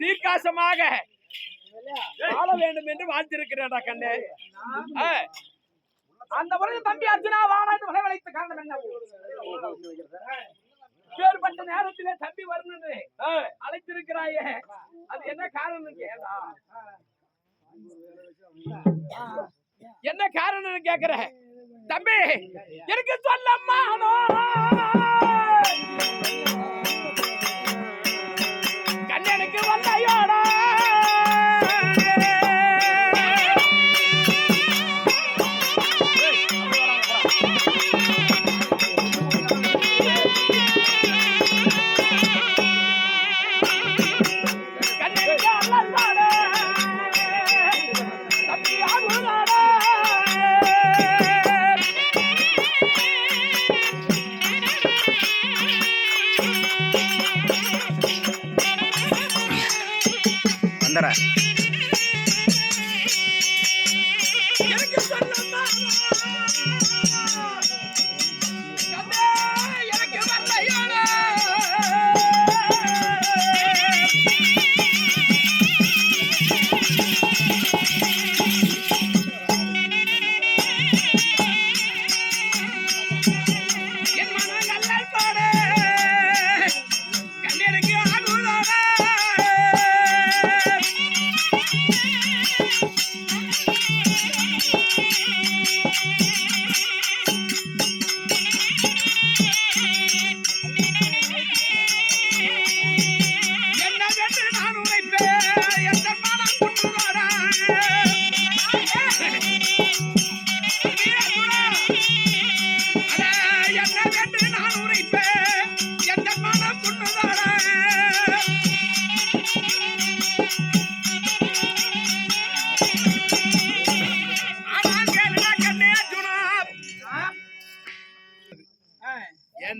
தீர்க்காசமாக வாழ வேண்டும் என்று வாழ்த்திருக்கிறேன்டா கண்ணே. அந்த முறை தம்பி அர்ஜுனா வாழ என்று வரவழைத்த காரணம் என்ன? வேறுபட்ட நேரத்திலே தம்பி வரணுன்னு ஆ, அழைத்திருக்கிறாயே. அது என்ன காரணம் கேளா என்ன காரணம் கேக்குற? தம்பி எனக்கு சொல்லம்மானோ ಬಂದರ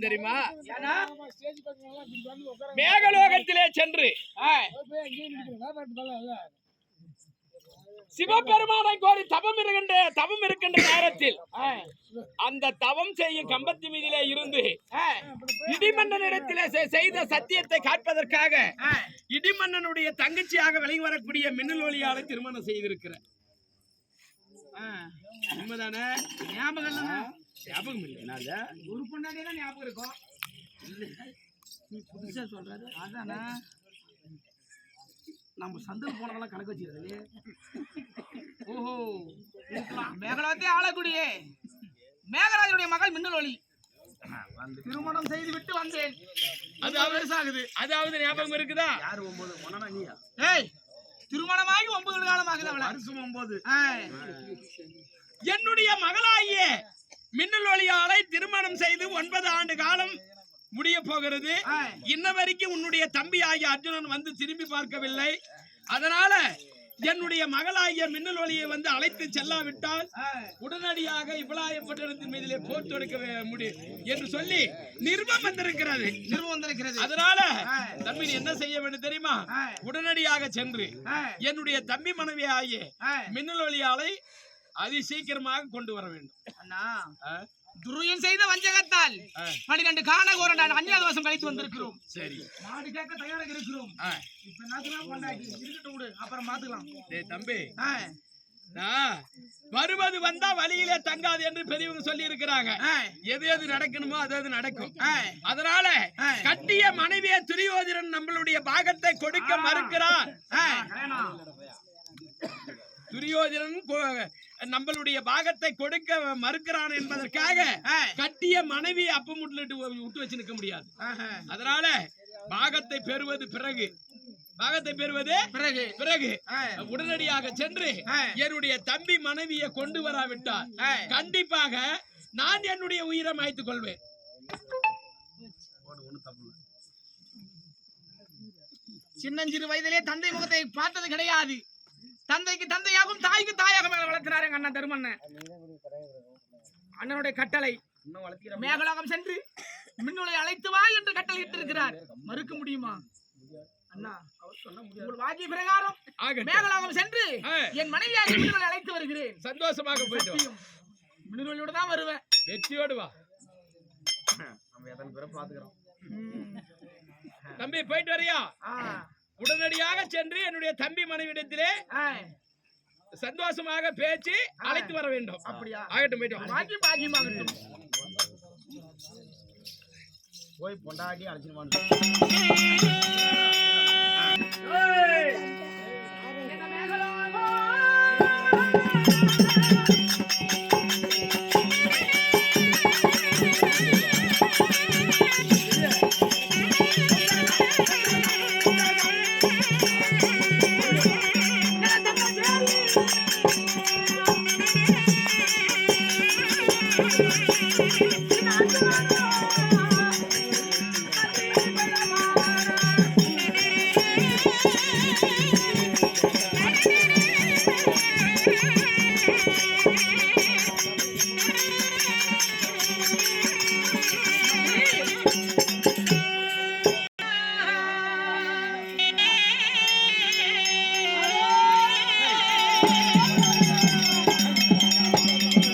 ஏன் தெரியுமா? மேகலோகத்திலே சென்று. சிவபெருமானை கோரி தவம் இருக்கின்ற தவம் இருக்கின்ற நேரத்தில் அந்த தவம் செய்யும் கம்பத்தி மீதிலே இருந்து இடிமன்னனிடத்திலே செய்த சத்தியத்தை காட்பதற்காக இடிமன்னனுடைய தங்கச்சியாக விளங்கி வரக்கூடிய மின்னல் ஒளியால திருமணம் செய்திருக்கிறார். உண்மைதானே? ஞாபகம் ஞாபகம் இல்லை. என்னது? ஒரு பொண்ணாடியே தான் ஞாபகம் இருக்கும். நீ புதுசா சொல்றாரு. அதானா? நம்ம சந்தில் போனதெல்லாம் கணக்கு வச்சுக்கிறது ஓஹோ. மேகலாவத்தே ஆளக்கூடியே மேகராஜுடைய மகள் மின்னல் ஒளி. திருமணம் செய்து விட்டு வந்தேன். அதாவது அதாவது ஞாபகம் இருக்குதா? யார் ஒன்பது? மொனா நீயா? ஏய் திருமணமாகி ஒன்பது காலம் ஆகுது அவளை. வருஷம் ஒன்பது. என்னுடைய மகளாகிய மின்னல் ஒளியாலை திருமணம் செய்து ஒன்பது ஆண்டு காலம் முடிய போகிறது. இன்ன வரைக்கும் உன்னுடைய தம்பி ஆகிய அர்ஜுனன் வந்து திரும்பி பார்க்கவில்லை அதனால என்னுடைய மகளாகிய மின்னல் ஒளியை வந்து அழைத்து செல்லாவிட்டால். உடனடியாக இவ்வளாயப்பட்டினத்தின் மீதிலே போர் தொடுக்க முடியும் என்று சொல்லி நிர்பம் வந்திருக்கிறது திரும்ப வந்திருக்கிறது அதனால. தம்பி என்ன செய்ய வேண்டும் தெரியுமா. உடனடியாக சென்று என்னுடைய தம்பி மனைவி ஆகிய. மின்னல் ஒளியாலை அதி சீக்கிரமாக கொண்டு வர வேண்டும். அண்ணா? துருயன் செய்த வஞ்சகத்தால். பனிரெண்டு காண கோரண்டான் அஞ்சாவது வருஷம் கழித்து வந்திருக்கிறோம். சரி. நாடு கேட்க தயாராக இருக்கிறோம். இப்ப என்னத்துலாம் கொண்டாடி இருக்கட்டும் விடு அப்புறம் பாத்துக்கலாம் டேய் தம்பி. நான் வருவது வந்தா வழியிலே தங்காது என்று பெரியவங்க சொல்லி இருக்கிறாங்க எது எது நடக்கணுமோ அது அது நடக்கும். அதனால. கட்டிய மனைவிய துரியோதரன் நம்மளுடைய பாகத்தை கொடுக்க. துரியோதரன் கொ- நம்மளுடைய பாகத்தை கொடுக்க மறுக்கிறான் என்பதற்காக. கட்டிய மனைவி அப்பமுட்டு விட்டு வச்சு நிற்க முடியாது. அதனால பாகத்தை பெறுவது பிறகு பாகத்தை பெறுவது பிறகு பிறகு உடனடியாக சென்று. என்னுடைய தம்பி மனைவியை கொண்டு வராவிட்டால். கண்டிப்பாக நான் என்னுடைய உயிரை மாய்த்துக் கொள்வேன் சின்னஞ்சிறு வயதிலே தந்தை முகத்தை பார்த்தது கிடையாது தந்தைக்கு தந்தையாகவும் தாய்க்கு தாயாகவும் எங்களை வளர்க்கிறார் எங்க அண்ணன் தருமண்ணன் அண்ணனுடைய கட்டளை மேகலோகம் சென்று மின்னுளை அழைத்து வா என்று கட்டளை இருக்கிறார் மறுக்க முடியுமா? அண்ணா உங்கள் வாக்கி பிரகாரம். மேகலோகம் சென்று. என் மனைவியாக மின்னுளை அழைத்து வருகிறேன். சந்தோஷமாக போயிட்டு வா. மின்னுளோட தான் வருவேன். வெற்றியோடு வா. நம்ம எத்தனை பேரை பாத்துக்கிறோம் தம்பி போயிட்டு வரியா? உடனடியாக சென்று என்னுடைய தம்பி மனைவிடத்திலே சந்தோஷமாக பேச்சு அழைத்து வர வேண்டும். ஆகட்டும் போயிட்டு போய் பொண்டாட்டி அழைச்சிருவான்